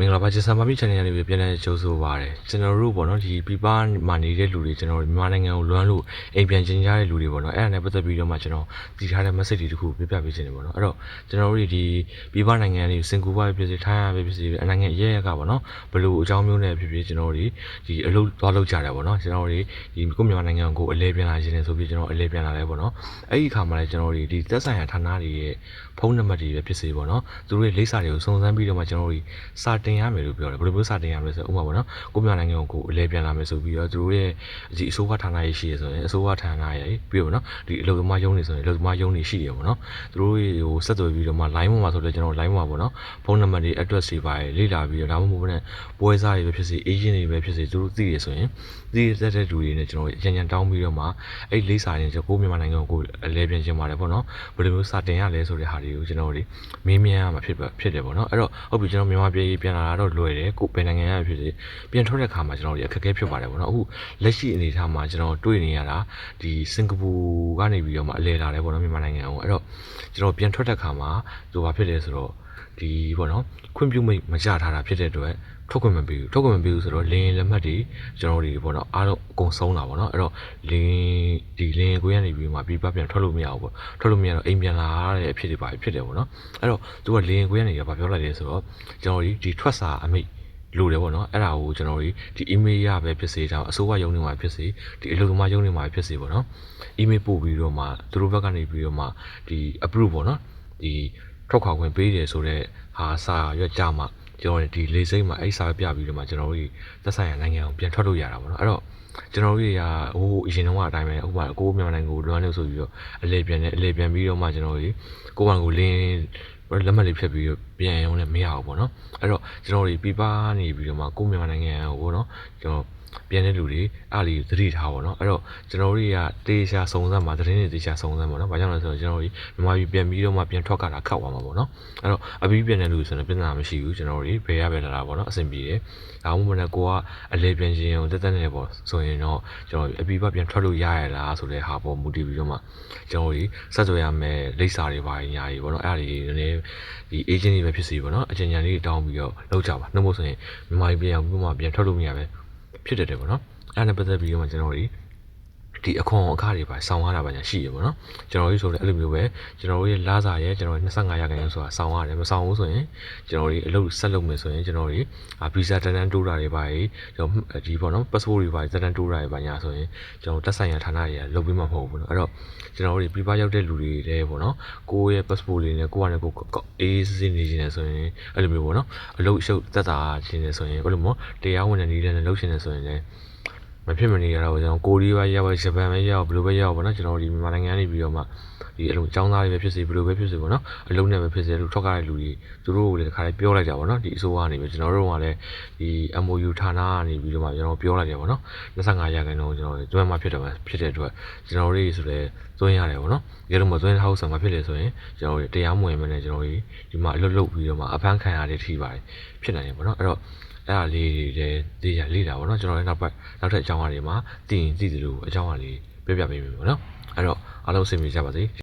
မင်္ဂလာပါကျဆန်ပါပြီ channel လေးပဲပြန်လည်ကြိုဆိုပါရစေကျွန်တော်တို့ပေါ့နော်ဒီပြပမှာနေတဲ့လူတွေကျွန်တော်တို့မြန်မာနိုင်ငံကိုလွမ်းလို့အိမ်ပြန်ကျင်ကြတဲ့လူတွေပေါ့နော်အဲ့ဒါနဲ့ပတ်သက်ပြီးတော့မှကျွန်တော်တည်ထားတဲ့ message တွေတခုပြပြပေးခြင်းတယ်ပေါ့နော်အဲ့တော့ကျွန်တော်တို့ဒီပြပနိုင်ငံလေးစင်ကာပူပဲဖြစ်စေထိုင်းရပဲဖြစ်စေအနိုင်ငံအရဲရက်ကပေါ့နော်ဘယ်လိုအကြောင်းမျိုးနဲ့ဖြစ်ဖြစ်ကျွန်တော်တို့ဒီအလုပ်သွားလုပ်ကြတယ်ပေါ့နော်ကျွန်တော်တို့ဒီကိုမြန်မာနိုင်ငံကိုအလဲပြန်လာခြင်းနဲ့ဆိုပြီးကျွန်တော်အလဲပြန်လာတယ်ပေါ့နော်အဲ့ဒီအခါမှာလည်းကျွန်တော်တို့ဒီသက်ဆိုင်ရာဌာနတွေရဲ့ဖုန်းနံပါတ်တွေပဲဖြစ်စေပေါ့နော်သူတို့ရဲ့လိပ်စာတွေကိုစုံစမ်းပြီးတော့မှကျွန်တော်တို့စာတင်ရမယ်လို့ပြောတယ်ဘယ်လိုမျိုးစာတင်ရမလဲဆိုတော့ဥပမာပေါ့နော်ကိုမြန်မာနိုင်ငံကိုအလဲပြန်လာမယ်ဆိုပြီးတော့သူတို့ရဲ့ဒီအစိုးရဌာနရေးရှိရဆိုရင်အစိုးရဌာနရေးပြီးတော့နော်ဒီအလုပ်သမားရုံးတွေဆိုရင်အလုပ်သမားရုံးတွေရှိရပေါ့နော်သူတို့ဟိုဆက်သွယ်ပြီးတော့မှ line ပေါ်မှာဆိုတော့ကျွန်တော် line ပေါ်မှာပေါ့နော်ဖုန်းနံပါတ်တွေ address တွေပါလေ့လာပြီးတော့ဒါမှမဟုတ်ဘဲနဲ့ပွဲစားတွေပဲဖြစ်စေ agent တွေပဲဖြစ်စေသူတို့သိရဆိုရင်သိရတဲ့လူတွေနဲ့ကျွန်တော်ရန်ရန်တောင်းပြီးတော့မှအဲ့လိပ်စာတွေကျွန်တော်ကိုမြန်မာနိုင်ငံကိုအလဲပြန်ခြင်းပါတယ်ပေါ့နော်ဘယ်လိုမျိုးစာတင်ရလဲဆိုတဲ့ဟာတွေကိုကျွန်တော်တို့မေးမြန်းရမှာဖြစ်ဖြစ်တယ်ပေါ့နော်အဲ့တော့ဟုတ်ပြီကျွန်တော်မြန်မာပြည်ပြန်လာတာတော့လွယ်တယ်ကိုဘယ်နိုင်ငံရဖြစ်စေပြန်ထွက်တဲ့ခါမှာကျွန်တော်တို့အခက်အခဲဖြစ်ပါတယ်ပေါ့နော်အခုလက်ရှိအနေအထားမှာကျွန်တော်တွေ့နေရတာဒီစင်ကာပူကနေပြီးတော့မှအလဲလာတယ်ပေါ့နော်မြန်မာနိုင်ငံကိုအဲ့တော့ကျွန်တော်ပြန်ထွက်တဲ့ခါမှာသူဘာဖြစ်လဲဆိုတော့ ဒီပေါ့နော်ခွင့်ပြုမိတ်မကြထားတာဖြစ်တဲ့အတွက်ထုတ်ခွင့်မပေးဘူးထုတ်ခွင့်မပေးဘူးဆိုတော့လင်းလက်မှတ်တွေကျွန်တော်တို့ပေါ့နော်အားလုံးအကုန်ဆုံးတာပေါ့နော်အဲ့တော့လင်းဒီလင်းကိုရနေပြီးမှပြီးပပြန်ထွက်လို့မရဘူးပေါ့ထွက်လို့မရတော့အိမ်ပြန်လာရတဲ့အဖြစ်တွေပါဖြစ်တယ်ပေါ့နော်အဲ့တော့သူကလင်းကိုရနေရဘာပြောလိုက်လဲဆိုတော့ကျွန်တော်ဒီဒီထွက်စာအမိတ်လိုတယ်ပေါ့နော်အဲ့ဒါကိုကျွန်တော်တို့ဒီ email ရပဲဖြစ်စေတောင်အစိုးရရုံးတွေမှာဖြစ်စေဒီအလုပ်သမားရုံးတွေမှာဖြစ်စေပေါ့နော် email ပို့ပြီးတော့မှသူတို့ဘက်ကနေပြီးတော့မှဒီ approve ပေါ့နော်ဒီ ထွက်ခွာခွင့်ပေးတယ်ဆိုတော့ဟာစာရွက်ကြမှာကျွန်တော်ဒီလေးစိမ့်မှာအဲ့စာပြပြီးတော့မှကျွန်တော်တို့သက်ဆိုင်ရာနိုင်ငံကိုပြန်ထွက်လို့ရတာပေါ့နော်အဲ့တော့ကျွန်တော်တို့ရဟိုအရင်တုန်းကအတိုင်းပဲဥပမာကိုမြန်မာနိုင်ငံကိုလွမ်းလို့ဆိုပြီးတော့အလေပြန်တယ်အလေပြန်ပြီးတော့မှကျွန်တော်တို့ကိုယ့်ဘန်ကိုလင်းလက်မှတ်လေးဖြတ်ပြီးတော့ပြန်ရုံနဲ့မရဘူးပေါ့နော်အဲ့တော့ကျွန်တော်တို့ပြပနေပြီးတော့မှကိုမြန်မာနိုင်ငံကိုနော်ကျွန်တော် ပြန်တဲ့လူတွေအားလေးသတိထားပါတော့အဲ့တော့ကျွန်တော်တို့တွေကတေချာစုံစမ်းမှာသတင်းတွေတေချာစုံစမ်းပါတော့ဘာကြောင့်လဲဆိုတော့ကျွန်တော်တို့မြန်မာပြည်ပြန်ပြီးတော့မှပြန်ထွက်ကြတာခတ်သွားမှာပေါ့နော်အဲ့တော့အပြီးပြန်တဲ့လူဆိုရင်ပြဿနာမရှိဘူးကျွန်တော်တို့ဘယ်ရပဲလာတာပေါ့နော်အဆင်ပြေတယ်ဒါမှမဟုတ်လည်းကိုကအလေပြန်ခြင်းကိုတက်တက်နေပေါ့ဆိုရင်တော့ကျွန်တော်အပြီးပြန်ထွက်လို့ရရလားဆိုတဲ့ဟာပေါ်မူတည်ပြီးတော့မှကျွန်တော်တို့ဆက်သွယ်ရမယ်လိပ်စာတွေပါညာတွေပေါ့နော်အဲ့ဒါတွေနည်းနည်းဒီ agent တွေပဲဖြစ်စီပေါ့နော်အကြံဉာဏ်လေးတောင်းပြီးတော့လောက်ကြပါနှုတ်မို့ဆိုရင်မြန်မာပြည်ပြန်ပြီးမှပြန်ထွက်လို့မရပဲ ဖြစ်တယ်တယ်ပေါ့နော်အဲ့ဒါနဲ့ပတ်သက်ပြီးတော့မှကျွန်တော်တို့ ဒီအခွန်အခတွေပါဆောင်ရတာပါညာရှိရပေါ့နော်ကျွန်တော်တို့ဆိုလည်းအဲ့လိုမျိုးပဲကျွန်တော်တို့ရဲ့လစာရဲ့ကျွန်တော်25ရာခိုင်နှုန်းဆိုတာဆောင်ရတယ်မဆောင်ဘူးဆိုရင်ကျွန်တော်တို့အလုပ်ဆက်လုပ်မယ်ဆိုရင်ကျွန်တော်တို့ဗီဇာတန်းတန်းတိုးတာတွေပါကြီးကျွန်တော်ဒီပေါ့နော် passport တွေပါကြီးတန်းတန်းတိုးတာတွေပါညာဆိုရင်ကျွန်တော်တက်ဆိုင်ရာဌာနတွေကလုပ်ပေးမှာမဟုတ်ဘူးနော်အဲ့တော့ကျွန်တော်တို့ပြပရောက်တဲ့လူတွေတဲ့ပေါ့နော်ကိုယ့်ရဲ့ passport တွေနဲ့ကိုယ့်ကနေကိုယ်အေးစစ်နေနေဆိုရင်အဲ့လိုမျိုးပေါ့နော်အလုပ်အရှုပ်တက်တာနေနေဆိုရင်ဘယ်လိုမို့တရားဝင်တဲ့နည်းလမ်းနဲ့လုပ်ရှင်နေဆိုရင်လည်း မဖြစ်မနေရတော့ကျွန်တော်ကိုရီးယားရောက်ဂျပန်ပဲရောက်ဘယ်လိုပဲရောက်ပေါ့နော်ကျွန်တော်ဒီမြန်မာနိုင်ငံကနေပြီးတော့မှဒီအလုံးចောင်းသားတွေပဲဖြစ်စေဘယ်လိုပဲဖြစ်စေပေါ့နော်အလုံးနဲ့ပဲဖြစ်စေလို့ထွက်ကြတဲ့လူတွေသူတို့ကိုလည်းတခါလေးပြောလိုက်ကြပါတော့ဒီအစိုးရကနေပြီးကျွန်တော်တို့ကလည်းဒီ MOU ဌာနကနေပြီးတော့မှကျွန်တော်ပြောလိုက်တယ်ပေါ့နော်25ရာခိုင်နှုန်းကျွန်တော်ကျွမ်းမှဖြစ်တယ်ဖြစ်တဲ့အတွက်ကျွန်တော်တို့ဆိုလည်းသွင်းရတယ်ပေါ့နော်တကယ်လို့မသွင်းထားဘူးဆိုမှဖြစ်လေဆိုရင်ကျွန်တော်တို့တရားမဝင်မနဲ့ကျွန်တော်တို့ဒီမှာအလုပ်လုပ်ပြီးတော့မှအဖမ်းခံရတဲ့ထိပါတယ်ဖြစ်နိုင်တယ်ပေါ့နော်အဲ့တော့ အဲ့ဒါလေးတွေတေးရလေးတာပေါ့နော်ကျွန်တော်လည်းနောက်ပတ်နောက်ထပ်အကြောင်းအရာတွေမှာတည်ရင်တည်တယ်လို့အကြောင်းအရာလေးပြပြပေးမယ်ပေါ့နော်အဲ့တော့အားလုံးစင်ပြေကြပါစေ